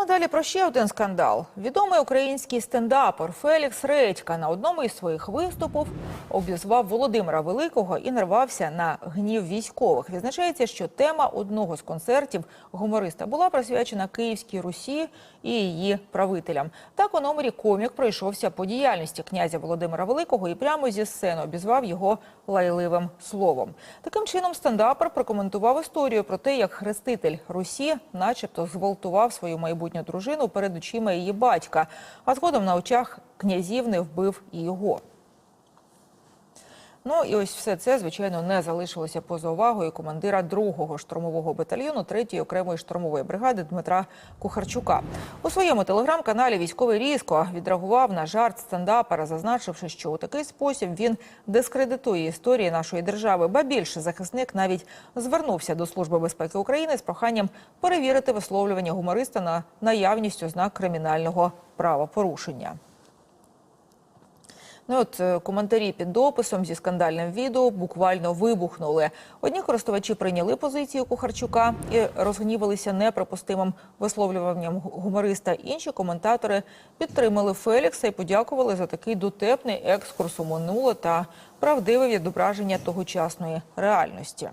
Ну а далі про ще один скандал. Відомий український стендапер Фелікс Редька на одному із своїх виступів обізвав Володимира Великого і нарвався на гнів військових. Відзначається, що тема одного з концертів гумориста була присвячена Київській Русі і її правителям. Так у номері комік пройшовся по діяльності князя Володимира Великого і прямо зі сцени обізвав його лайливим словом. Таким чином, стендапер прокоментував історію про те, як хреститель Русі, начебто, зґвалтував свою майбутню дружину перед очима її батька, а згодом на очах князів не вбив і його. Ну і ось все це, звичайно, не залишилося поза увагою командира 2-го штурмового батальйону 3-ї окремої штурмової бригади Дмитра Кухарчука. У своєму телеграм-каналі військовий різко відреагував на жарт стендапера, зазначивши, що у такий спосіб він дискредитує історії нашої держави. Ба більше захисник навіть звернувся до Служби безпеки України з проханням перевірити висловлювання гумориста на наявність ознак кримінального правопорушення. Ну от е, коментарі під дописом зі скандальним відео буквально вибухнули. Одні користувачі прийняли позицію Кухарчука і розгнівалися неприпустимим висловлюванням гумориста. Інші коментатори підтримали Фелікса і подякували за такий дотепний екскурс у минуле та правдиве відображення тогочасної реальності.